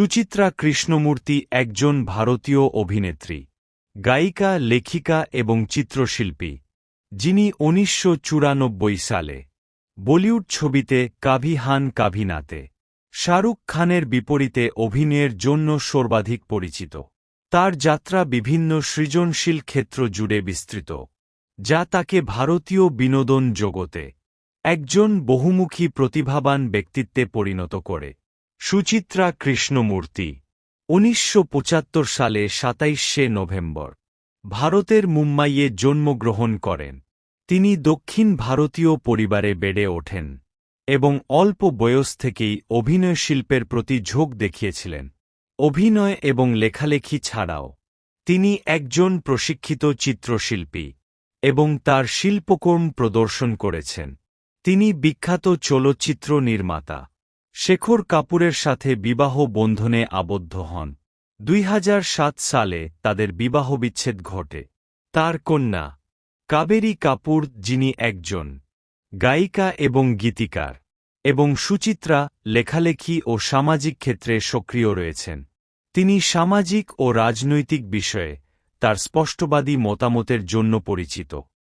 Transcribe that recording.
সুচিত্রা কৃষ্ণমূর্তি একজন ভারতীয় অভিনেত্রী, গায়িকা, লেখিকা এবং চিত্রশিল্পী, যিনি উনিশশো চুরানব্বই সালে বলিউড ছবিতে কাভি হান কাভি নাতে শাহরুখ খানের বিপরীতে অভিনয়ের জন্য সর্বাধিক পরিচিত। তার যাত্রা বিভিন্ন সৃজনশীল ক্ষেত্র জুড়ে বিস্তৃত, যা তাকে ভারতীয় বিনোদন জগতে একজন বহুমুখী প্রতিভাবান ব্যক্তিত্বে পরিণত করে। সুচিত্রা কৃষ্ণমূর্তি, উনিশশো সালে সাতাইশে নভেম্বর, ভারতের মুম্বাইয়ে জন্মগ্রহণ করেন। তিনি দক্ষিণ ভারতীয় পরিবারে বেড়ে ওঠেন এবং অল্প বয়স থেকেই অভিনয় শিল্পের প্রতি ঝোঁক দেখিয়েছিলেন। অভিনয় এবং লেখালেখি ছাড়াও, তিনি একজন প্রশিক্ষিত চিত্রশিল্পী এবং তার শিল্পকর্ম প্রদর্শন করেছেন। তিনি বিখ্যাত চলচ্চিত্র নির্মাতা। শেখর কাপুরের সাথে বিবাহ বন্ধনে আবদ্ধ হন। দুই হাজার সাত সালে তাদের বিবাহবিচ্ছেদ ঘটে। তার কন্যা, কাবেরী কাপুর, যিনি একজন গায়িকা এবং গীতিকার এবং সুচিত্রা, লেখালেখি ও সামাজিক ক্ষেত্রে সক্রিয় রয়েছেন। তিনি সামাজিক ও রাজনৈতিক বিষয়ে তার স্পষ্টবাদী মতামতের জন্য পরিচিত।